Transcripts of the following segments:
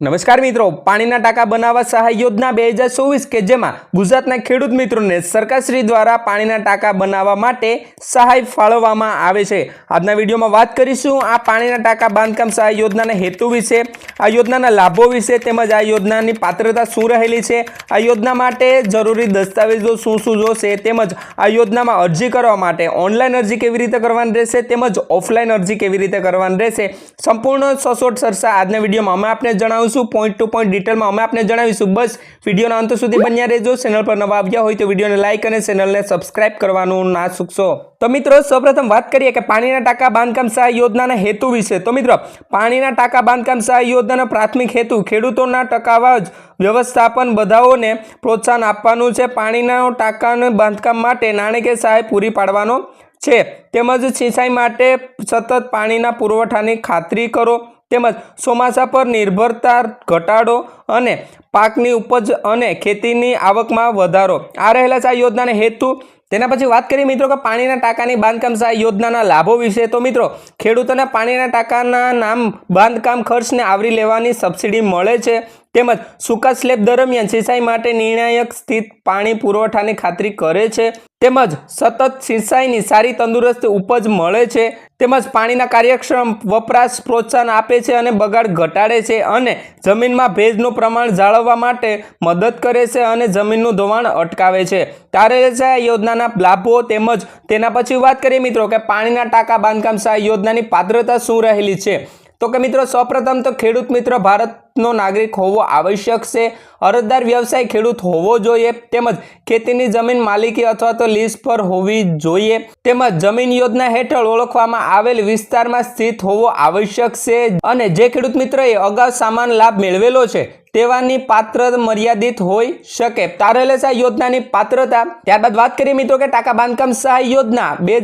નમસ્કાર મિત્રો, પાણીના ટાંકા બનાવવા સહાય યોજના બે હજાર ચોવીસ કે જેમાં ગુજરાતના ખેડૂત મિત્રોને સરકારશ્રી દ્વારા પાણીના ટાંકા બનાવવા માટે સહાય ફાળવવામાં આવે છે. આજના વિડીયોમાં વાત કરીશું આ પાણીના ટાંકા બાંધકામ સહાય યોજનાના હેતુ વિશે, આ યોજનાના લાભો વિશે તેમજ આ યોજનાની પાત્રતા શું રહેલી છે, આ યોજના માટે જરૂરી દસ્તાવેજો શું શું જોશે તેમજ આ યોજનામાં અરજી કરવા માટે ઓનલાઈન અરજી કેવી રીતે કરવાની રહેશે તેમજ ઓફલાઈન અરજી કેવી રીતે કરવાની રહેશે, સંપૂર્ણ સચોટ સરસા આજના વિડીયોમાં અમે આપને જણાવીશું પોઈન્ટ ટુ પોઈન્ટ ડિટેલમાં અમે આપને જણાવીશું. બસ, વિડીયોના અંત સુધી બન્યા રહેજો. ચેનલ પર નવા આવ્યા હોય તો વિડીયોને લાઇક અને ચેનલને સબસ્ક્રાઇબ કરવાનું ના ચૂકશો તો મિત્રો, સૌપ્રથમ વાત કરીએ કે પાણીના ટાંકા બાંધકામ સહાય યોજનાના હેતુ વિશે. તો મિત્રો, પાણીના ટાંકા બાંધકામ સહાય યોજનાનો પ્રાથમિક હેતુ ખેડૂતોના ટકાવાજ, વ્યવસ્થાપન બધાઓને પ્રોત્સાહન આપવાનું છે. પાણીના ટાંકાને બાંધકામ માટે નાણાકીય સહાય પૂરી પાડવાનો છે. તેમજ સિંચાઈ માટે સતત પાણીના પુરવઠાની ખાતરી કરો. તેમજ ચોમાસા પર નિર્ભરતા ઘટાડો અને પાકની ઉપજ અને ખેતીની આવકમાં વધારો. આ રહેલા છે આ યોજનાના હેતુ, તેના પછી વાત કરીએ મિત્રો કે પાણીના ટાંકાની બાંધકામ સહાય યોજનાના લાભો વિશે. તો મિત્રો, ખેડૂતોને પાણીના ટાંકાના નામ બાંધકામ ખર્ચને આવરી લેવાની સબસિડી મળે છે. તેમજ સૂકા સ્લેબ દરમિયાન સિંચાઈ માટે નિર્ણાયક સ્થિત પાણી પુરવઠાની ખાતરી કરે છે. તેમજ સતત સિંચાઈની સારી તંદુરસ્ત ઉપજ મળે છે. તેમજ પાણીના કાર્યક્ષમ વપરાશ પ્રોત્સાહન આપે છે અને બગાડ ઘટાડે છે અને જમીનમાં ભેજનું પ્રમાણ જાળવવા માટે મદદ કરે છે અને જમીનનું ધોવાણ અટકાવે છે. છે આ યોજનાના લાભો તેમજ તેના પછી વાત કરીએ મિત્રો કે પાણીના ટાંકા બાંધકામ સહાય યોજનાની પાત્રતા શું રહેલી છે? તો કે મિત્રો, સૌપ્રથમ તો ખેડૂત મિત્ર ભારતનો નાગરિક હોવો આવશ્યક છે. અરજદાર વ્યવસાય ખેડૂત હોવો જોઈએ. તેમજ ખેતીની જમીન માલિકી અથવા તો લીઝ પર હોવી જોઈએ. તેમજ જમીન યોજના હેઠળ ઓળખવામાં આવેલ વિસ્તારમાં સ્થિત હોવો આવશ્યક છે. અને જે ખેડૂત મિત્રએ અગાઉ સામાન લાભ મેળવેલો છે, તેવાની પાત્ર મર્યાદિત હોઈ શકે. તારેલે સહાય યોજનાની પાત્રતા. ત્યારબાદ વાત કરીએ મિત્રો કે ટાકા બાંધકામ સહાય યોજના બે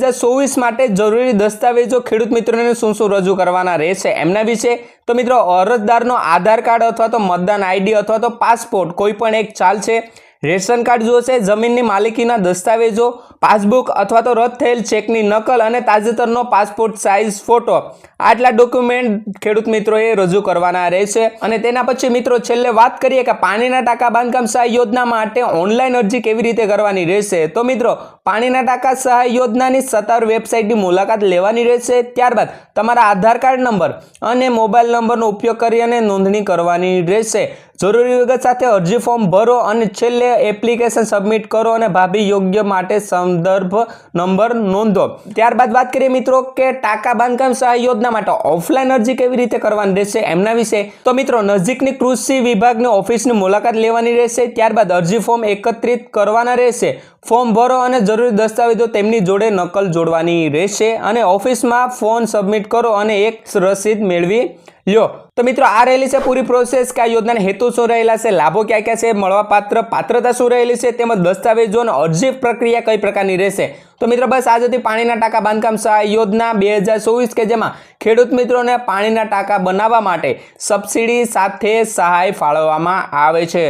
માટે જરૂરી દસ્તાવેજો ખેડૂત મિત્રોને શું શું રજૂ કરવાના રહેશે એમના વિશે. તો મિત્રો અરજદારનો આધાર કાર્ડ અથવા તો મતદાન આઈડી અથવા તો પાસપોર્ટ કોઈ પણ એક ચાલશે. રેશન કાર્ડ જોશે, જમીનની માલિકીના દસ્તાવેજો, પાસબુક અથવા તો રદ થયેલ ચેકની નકલ અને તાજેતરનો પાસપોર્ટ સાઇઝ ફોટો આટલા ડોક્યુમેન્ટ ખેડૂત મિત્રોએ રજૂ કરવાના રહેશે. અને તેના પછી મિત્રો છેલ્લે વાત કરીએ કે પાણીના ટાંકા બાંધકામ સહાય યોજના માટે ઓનલાઈન અરજી કેવી રીતે કરવાની રહેશે. તો મિત્રો, પાણીના ટાંકા સહાય યોજનાની સત્તાવાર વેબસાઇટની મુલાકાત લેવાની રહેશે. ત્યારબાદ તમારા આધાર કાર્ડ નંબર અને મોબાઈલ નંબરનો ઉપયોગ કરી અને નોંધણી કરવાની રહેશે. જરૂરી વિગત સાથે અરજી ફોર્મ ભરો અને છેલ્લે એપ્લિકેશન સબમિટ કરો અને ભાભી યોગ્ય માટે સંદર્ભ નંબર નોંધો. ત્યારબાદ વાત કરીએ મિત્રો કે ટાંકા બાંધકામ સહાય યોજના માટે ઓફલાઈન અરજી કેવી રીતે કરવાની રહેશે એમના વિશે. તો મિત્રો નજીકની કૃષિ વિભાગની ઓફિસની મુલાકાત લેવાની રહેશે, ત્યારબાદ અરજી ફોર્મ એકત્રિત કરવાના રહેશે. ફોર્મ ભરો અને જરૂરી દસ્તાવેજો તેમની જોડે નકલ જોડવાની રહેશે અને ઓફિસમાં ફોન સબમિટ કરો અને એક રસીદ મેળવી લ્યો. તો મિત્રો, આ રહેલી છે પૂરી પ્રોસેસ કે આ યોજનાના હેતુ શું રહેલા છે? લાભો ક્યાં ક્યાં છે? મળવા પાત્ર પાત્રતા શું રહેલી છે? તેમજ દસ્તાવેજો અને અરજી પ્રક્રિયા કઈ પ્રકારની રહેશે? તો મિત્રો, બસ આ હતી પાણીના ટાંકા બાંધકામ સહાય યોજના બે ચોવીસ કે જેમાં ખેડૂત મિત્રોને પાણીના ટાંકા બનાવવા માટે સબસિડી સાથે સહાય ફાળવવામાં આવે છે.